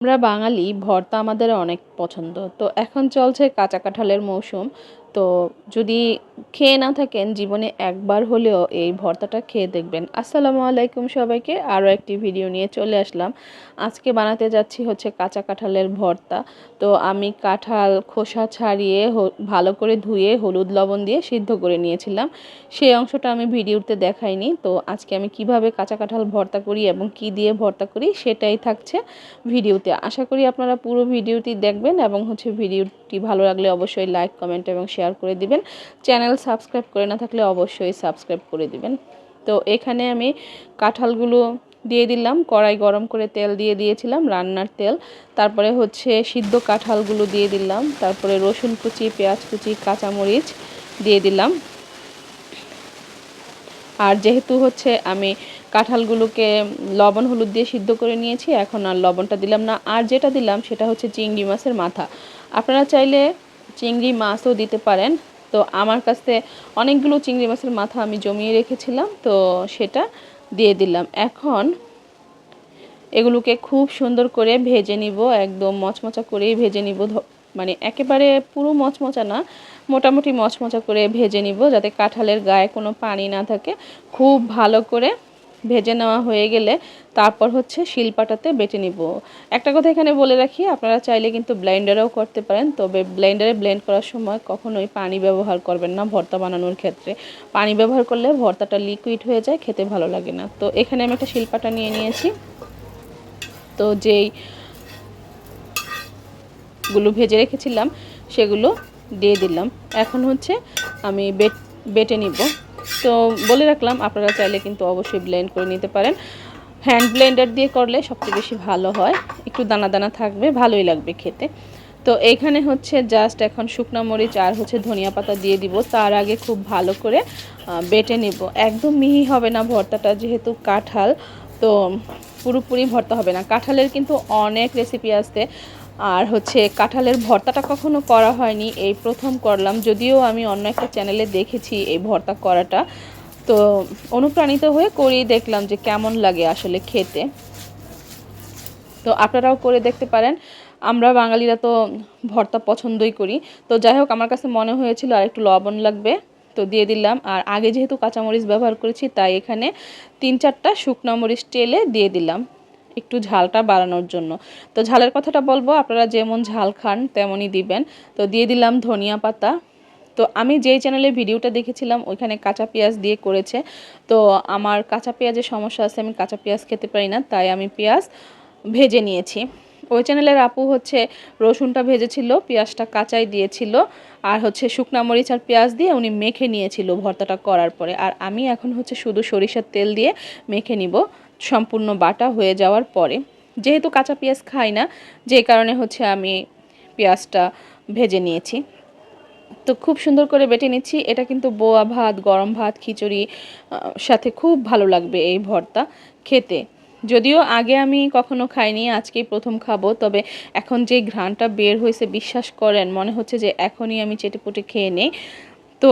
আমরা বাঙালি ভর্তা আমাদের অনেক পছন্দ। তো এখন চলছে কাঁচা কাঁঠালের মৌসুম। তো যদি খেয়ে না থাকেন, জীবনে একবার হলেও এই ভর্তাটা খেয়ে দেখবেন। আসসালামু আলাইকুম সবাইকে, আরও একটি ভিডিও নিয়ে চলে আসলাম। আজকে বানাতে যাচ্ছি হচ্ছে কাঁচা কাঁঠালের ভর্তা। তো আমি কাঁঠাল খোসা ছাড়িয়ে ভালো করে ধুয়ে হলুদ লবণ দিয়ে সিদ্ধ করে নিয়েছিলাম। সেই অংশটা আমি ভিডিওতে দেখাইনি। তো আজকে আমি কীভাবে কাঁচা কাঁঠাল ভর্তা করি এবং কি দিয়ে ভর্তা করি সেটাই থাকছে ভিডিওতে। আশা করি আপনারা পুরো ভিডিওটি দেখবেন এবং হচ্ছে ভিডিওটি ভালো লাগলে অবশ্যই লাইক, কমেন্ট এবং শেয়ার করে দিবেন। চ্যানেল সাবস্ক্রাইব করে না থাকলে অবশ্যই সাবস্ক্রাইব করে দিবেন। তো এখানে আমি কাঁঠালগুলো দিয়ে দিলাম, কড়াই গরম করে তেল দিয়ে দিয়েছিলাম, রান্নার তেল। তারপরে হচ্ছে সিদ্ধ কাঁঠালগুলো দিয়ে দিলাম, তারপরে রসুন কুচি, পেঁয়াজ কুচি, কাঁচামরিচ দিয়ে দিলাম। আর যেহেতু হচ্ছে আমি কাঁঠালগুলোকে লবণ, হলুদ দিয়ে সিদ্ধ করে নিয়েছি, এখন আর লবণটা দিলাম না। আর যেটা দিলাম সেটা হচ্ছে চিংড়ি মাছের মাথা। আপনারা চাইলে চিংড়ি মাছও দিতে পারেন। তো আমার কাছে অনেকগুলো চিংড়ি মাছের মাথা আমি জমিয়ে রেখেছিলাম, তো সেটা দিয়ে দিলাম। এখন এগুলোকে খুব সুন্দর করে ভেজে নিব, একদম মচমচা করেই ভেজে নিব মানে একেবারে পুরো মচমচা না, মোটামুটি মচমচা করে ভেজে নিব, যাতে কাঁঠালের গায়ে কোনো পানি না থাকে। খুব ভালো করে ভেজে নেওয়া হয়ে গেলে তারপর হচ্ছে শিলপাটাতে বেটে নিব। একটা কথা এখানে বলে রাখি, আপনারা চাইলে কিন্তু ব্লেন্ডারেও করতে পারেন, তবে ব্লেন্ডারে ব্লেন্ড করার সময় কখনোই পানি ব্যবহার করবেন না ভর্তা বানানোর ক্ষেত্রে। পানি ব্যবহার করলে ভর্তাটা লিকুইড হয়ে যায়, খেতে ভালো লাগে না। তো এখানে আমি একটা শিলপাটা নিয়ে নিয়েছি। তো যেই গুলো ভেজে রেখেছিলাম, সেগুলো দিয়ে দিলাম। এখন হচ্ছে আমি বেট, বেটে নিব। তো বলে রাখলাম, আপনারা চাইলে কিন্তু অবশ্যই ব্লেন্ড করে নিতে পারেন। হ্যান্ড ব্লেন্ডার দিয়ে করলে সবচেয়ে বেশি ভালো হয়। একটু দানা দানা থাকবে, ভালোই লাগবে খেতে। তো এইখানে হচ্ছে জাস্ট এখন শুকনো মরিচ আর হচ্ছে ধনিয়া পাতা দিয়ে দিব। তার আগে খুব ভালো করে বেটে নেব। একদম মিহি হবে না ভর্তাটা, যেহেতু কাঁঠাল, তো পুরোপুরি ভর্তা হবে না। কাঁঠালের কিন্তু অনেক রেসিপি আছে। আর হচ্ছে কাঁঠালের ভর্তাটা কখনো করা হয়নি, এই প্রথম করলাম। যদিও আমি অন্য একটা চ্যানেলে দেখেছি এই ভর্তা করাটা। তো অনুপ্রাণিত হয়ে করেই দেখলাম যে কেমন লাগে আসলে খেতে। তো আপনারাও করে দেখতে পারেন। আমরা বাঙালিরা তো ভর্তা পছন্দই করি। তো যাই হোক, আমার কাছে মনে হয়েছিল আর একটু লবণ লাগবে, তো দিয়ে দিলাম। আর আগে যেহেতু কাঁচামরিচ ব্যবহার করেছি, তাই এখানে তিন চারটা শুকনো মরিচ টেলে দিয়ে দিলাম। একটু ঝালটা বাড়ানোর জন্য। তো ঝালের কথাটা বলব, আপনারা যেমন ঝাল খান তেমনই দিবেন। তো দিয়ে দিলাম ধনিয়া পাতা। তো আমি যেই চ্যানেলে ভিডিওটা দেখেছিলাম, ওইখানে কাঁচা পেঁয়াজ দিয়ে করেছে। তো আমার কাঁচা পেঁয়াজের সমস্যা আছে, আমি কাঁচা পেঁয়াজ খেতে পারি না, তাই আমি পেঁয়াজ ভেজে নিয়েছি। ওই চ্যানেলের আপু হচ্ছে রসুনটা ভেজেছিল, পেঁয়াজটা কাঁচাই দিয়েছিল, আর হচ্ছে শুকনা মরিচ আর পেঁয়াজ দিয়ে উনি মেখে নিয়েছিল ভর্তাটা করার পরে। আর আমি এখন হচ্ছে শুধু সরিষার তেল দিয়ে মেখে নিব। সম্পূর্ণ বাটা হয়ে যাওয়ার পরে, যেহেতু কাঁচা পেঁয়াজ খাই না, যে কারণে হচ্ছে আমি পেঁয়াজটা ভেজে নিয়েছি। তো খুব সুন্দর করে বেটে নিচ্ছি। এটা কিন্তু বোয়া ভাত, গরম ভাত, খিচুড়ি সাথে খুব ভালো লাগবে এই ভর্তা খেতে। যদিও আগে আমি কখনো খাইনি, আজকেই প্রথম খাব, তবে এখন যে ঘ্রাণটা বের হয়েছে, বিশ্বাস করেন, মনে হচ্ছে যে এখনই আমি চেটেপুটে খেয়ে নেই। তো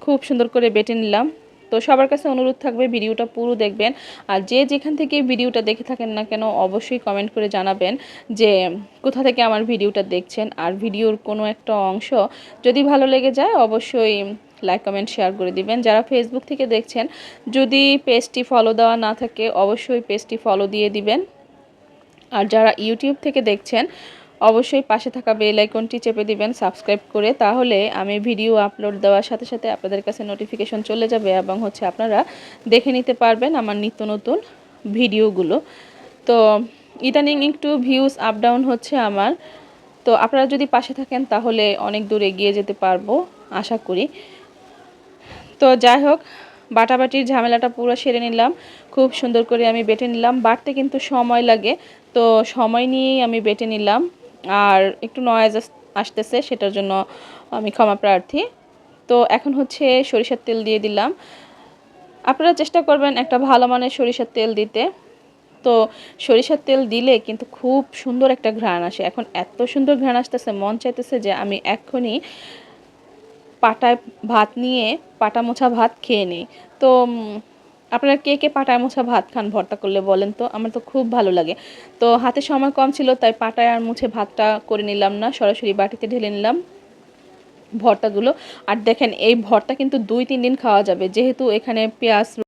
খুব সুন্দর করে বেটে নিলাম। তো সবার কাছে অনুরোধ থাকবে ভিডিওটা পুরো দেখবেন। আর যে যেখান থেকে ভিডিওটা দেখে থাকেন না কেন, অবশ্যই কমেন্ট করে জানাবেন যে, কোথা থেকে আমার ভিডিওটা দেখছেন। আর ভিডিওর কোনো একটা অংশ যদি ভালো লেগে যায়, অবশ্যই লাইক কমেন্ট শেয়ার করে দিবেন। যারা ফেসবুক থেকে দেখছেন, যদি পেজটি ফলো দেওয়া না থাকে, অবশ্যই পেজটি ফলো দিয়ে দিবেন। আর যারা ইউটিউব থেকে দেখছেন অবশ্যই পাশে থাকা বেল আইকনটি চেপে দিবেন, সাবস্ক্রাইব করে, তাহলে আমি ভিডিও আপলোড দেওয়ার সাথে সাথে আপনাদের কাছে নোটিফিকেশন চলে যাবে এবং হচ্ছে আপনারা দেখে নিতে পারবেন আমার নিত্য নতুন ভিডিওগুলো। তো, ইদানিং একটু ভিউজ আপ ডাউন হচ্ছে আমার। তো, আপনারা যদি পাশে থাকেন, তাহলে অনেক দূর এগিয়ে যেতে পারব, আশা করি। তো, যাই হোক, বাটাবাটির ঝামেলাটা পুরো সেরে নিলাম। খুব সুন্দর করে আমি বেটে নিলাম। বাটতে কিন্তু সময় লাগে। তো, সময় নিয়েই আমি বেটে নিলাম। আর একটু নয়েজ আসতেছে, সেটার জন্য আমি ক্ষমা প্রার্থী। তো এখন হচ্ছে সরিষার তেল দিয়ে দিলাম। আপনারা চেষ্টা করবেন একটা ভালো মানের সরিষার তেল দিতে। তো সরিষার তেল দিলে কিন্তু খুব সুন্দর একটা ঘ্রাণ আসে। এখন এত সুন্দর ঘ্রাণ আসতেছে, মন চাইতেছে যে আমি এখনই পাটায় ভাত নিয়ে, পাটা মোছা ভাত খেয়ে নিই। তো আপনারা কে কে পাটায় মোছা ভাত খান ভর্তা করলে বলেন তো? আমার তো খুব ভালো লাগে। তো হাতে সময় কম ছিল, তাই পাটায় আর মুছে ভাতটা করে নিলাম না। সরাসরি বাটিতে ঢেলে নিলাম ভর্তাগুলো। আর দেখেন, এই ভর্তা কিন্তু দুই তিন দিন খাওয়া যাবে। যেহেতু এখানে পেঁয়াজ